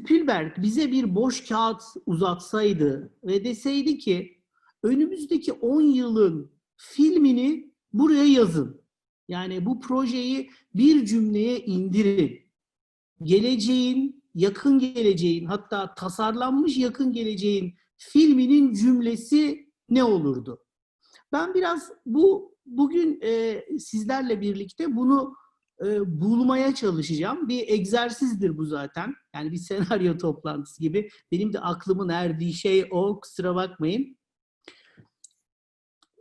Spielberg bize bir boş kağıt uzatsaydı ve deseydi ki önümüzdeki 10 yılın filmini buraya yazın. Yani bu projeyi bir cümleye indirin. Geleceğin, yakın geleceğin hatta tasarlanmış yakın geleceğin filminin cümlesi ne olurdu? Ben biraz bu bugün e, sizlerle birlikte bunu e, bulmaya çalışacağım. Bir egzersizdir bu zaten. Yani bir senaryo toplantısı gibi. Benim de aklımın erdiği şey o. Kusura bakmayın.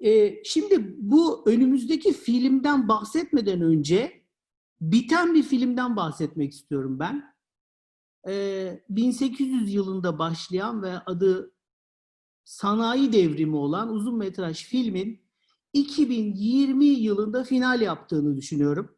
E, şimdi bu önümüzdeki filmden bahsetmeden önce biten bir filmden bahsetmek istiyorum ben. E, 1800 yılında başlayan ve adı Sanayi Devrimi olan uzun metraj filmin 2020 yılında final yaptığını düşünüyorum.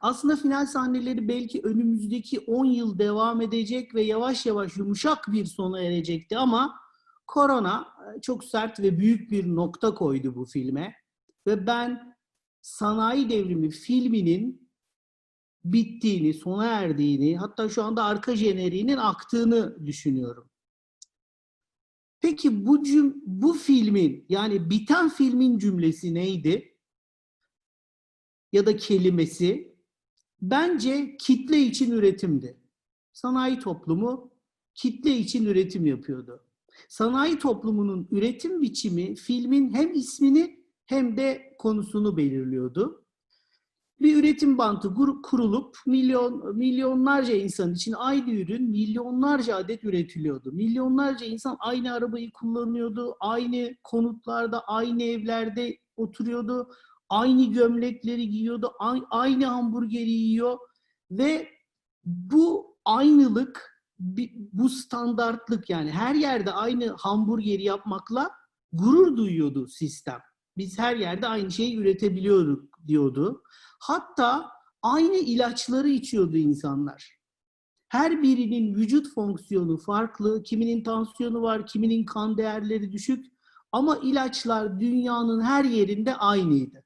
Aslında final sahneleri belki önümüzdeki 10 yıl devam edecek ve yavaş yavaş yumuşak bir sona erecekti ama korona e, çok sert ve büyük bir nokta koydu bu filme. Ve ben Sanayi Devrimi filminin bittiğini, sona erdiğini, hatta şu anda arka jeneriğinin aktığını düşünüyorum. Peki bu cüm bu filmin yani biten filmin cümlesi neydi? Ya da kelimesi bence kitle için üretimdi. Sanayi toplumu kitle için üretim yapıyordu. Sanayi toplumunun üretim biçimi filmin hem ismini hem de konusunu belirliyordu. Bir üretim bantı kurulup milyon milyonlarca insan için aynı ürün milyonlarca adet üretiliyordu. Milyonlarca insan aynı arabayı kullanıyordu, aynı konutlarda, aynı evlerde oturuyordu, aynı gömlekleri giyiyordu, aynı hamburgeri yiyor ve bu aynılık, bu standartlık yani her yerde aynı hamburgeri yapmakla gurur duyuyordu sistem. Biz her yerde aynı şeyi üretebiliyorduk diyordu. Hatta aynı ilaçları içiyordu insanlar. Her birinin vücut fonksiyonu farklı. Kiminin tansiyonu var, kiminin kan değerleri düşük. Ama ilaçlar dünyanın her yerinde aynıydı.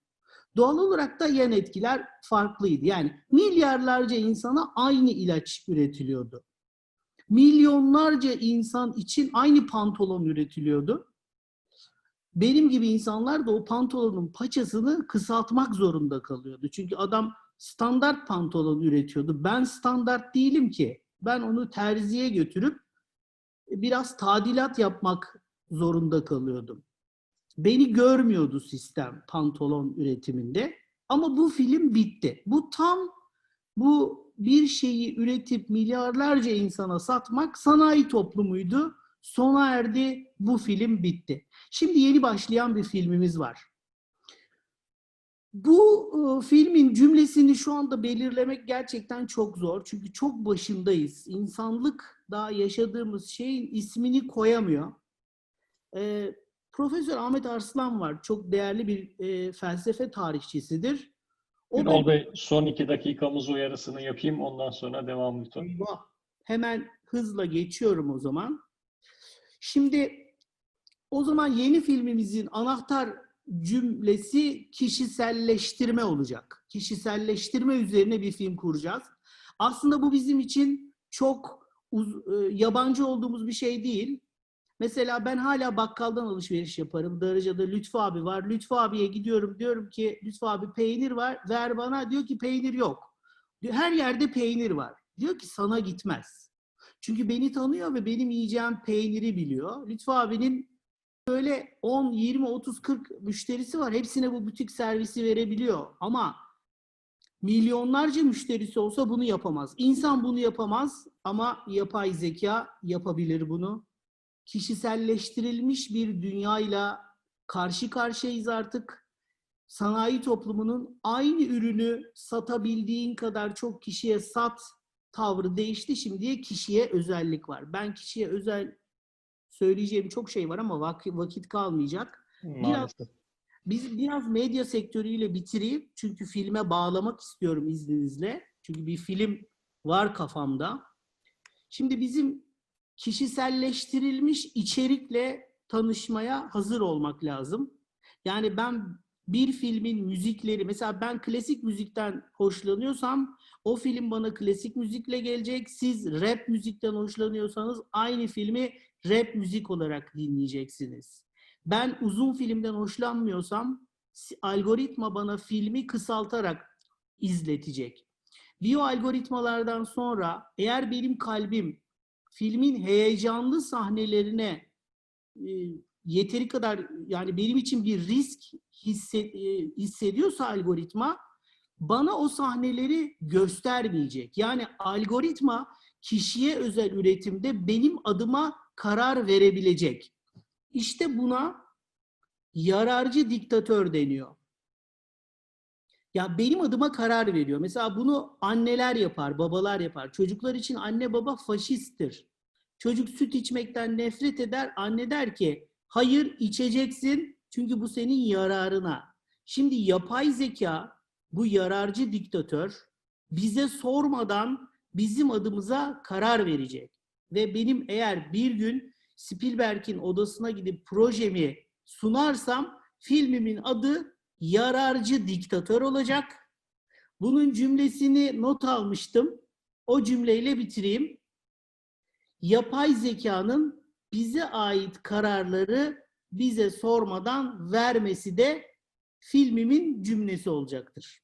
Doğal olarak da yan etkiler farklıydı. Yani milyarlarca insana aynı ilaç üretiliyordu. Milyonlarca insan için aynı pantolon üretiliyordu benim gibi insanlar da o pantolonun paçasını kısaltmak zorunda kalıyordu. Çünkü adam standart pantolon üretiyordu. Ben standart değilim ki. Ben onu terziye götürüp biraz tadilat yapmak zorunda kalıyordum. Beni görmüyordu sistem pantolon üretiminde. Ama bu film bitti. Bu tam bu bir şeyi üretip milyarlarca insana satmak sanayi toplumuydu sona erdi, bu film bitti. Şimdi yeni başlayan bir filmimiz var. Bu e, filmin cümlesini şu anda belirlemek gerçekten çok zor. Çünkü çok başındayız. İnsanlık daha yaşadığımız şeyin ismini koyamıyor. E, Profesör Ahmet Arslan var. Çok değerli bir e, felsefe tarihçisidir. O Ünal da... Bey son iki dakikamız uyarısını yapayım. Ondan sonra devam lütfen. Hemen hızla geçiyorum o zaman. Şimdi o zaman yeni filmimizin anahtar cümlesi kişiselleştirme olacak. Kişiselleştirme üzerine bir film kuracağız. Aslında bu bizim için çok uz- e, yabancı olduğumuz bir şey değil. Mesela ben hala bakkaldan alışveriş yaparım. Darıca'da Lütfü abi var. Lütfü abiye gidiyorum. Diyorum ki Lütfü abi peynir var. Ver bana. Diyor ki peynir yok. Her yerde peynir var. Diyor ki sana gitmez. Çünkü beni tanıyor ve benim yiyeceğim peyniri biliyor. Lütfü abinin böyle 10, 20, 30, 40 müşterisi var. Hepsine bu butik servisi verebiliyor. Ama milyonlarca müşterisi olsa bunu yapamaz. İnsan bunu yapamaz ama yapay zeka yapabilir bunu. Kişiselleştirilmiş bir dünyayla karşı karşıyayız artık. Sanayi toplumunun aynı ürünü satabildiğin kadar çok kişiye sat tavrı değişti. Şimdiye kişiye özellik var. Ben kişiye özel söyleyeceğim çok şey var ama vakit, vakit kalmayacak. Biraz, biz biraz medya sektörüyle bitireyim. Çünkü filme bağlamak istiyorum izninizle. Çünkü bir film var kafamda. Şimdi bizim kişiselleştirilmiş içerikle tanışmaya hazır olmak lazım. Yani ben bir filmin müzikleri mesela ben klasik müzikten hoşlanıyorsam o film bana klasik müzikle gelecek. Siz rap müzikten hoşlanıyorsanız aynı filmi rap müzik olarak dinleyeceksiniz. Ben uzun filmden hoşlanmıyorsam algoritma bana filmi kısaltarak izletecek. Biyo algoritmalardan sonra eğer benim kalbim filmin heyecanlı sahnelerine e, yeteri kadar yani benim için bir risk hisse, e, hissediyorsa algoritma bana o sahneleri göstermeyecek. Yani algoritma kişiye özel üretimde benim adıma karar verebilecek. İşte buna yararcı diktatör deniyor. Ya benim adıma karar veriyor. Mesela bunu anneler yapar, babalar yapar. Çocuklar için anne baba faşisttir. Çocuk süt içmekten nefret eder. Anne der ki hayır içeceksin çünkü bu senin yararına. Şimdi yapay zeka bu yararcı diktatör bize sormadan bizim adımıza karar verecek. Ve benim eğer bir gün Spielberg'in odasına gidip projemi sunarsam filmimin adı yararcı diktatör olacak. Bunun cümlesini not almıştım. O cümleyle bitireyim. Yapay zekanın bize ait kararları bize sormadan vermesi de filmimin cümlesi olacaktır.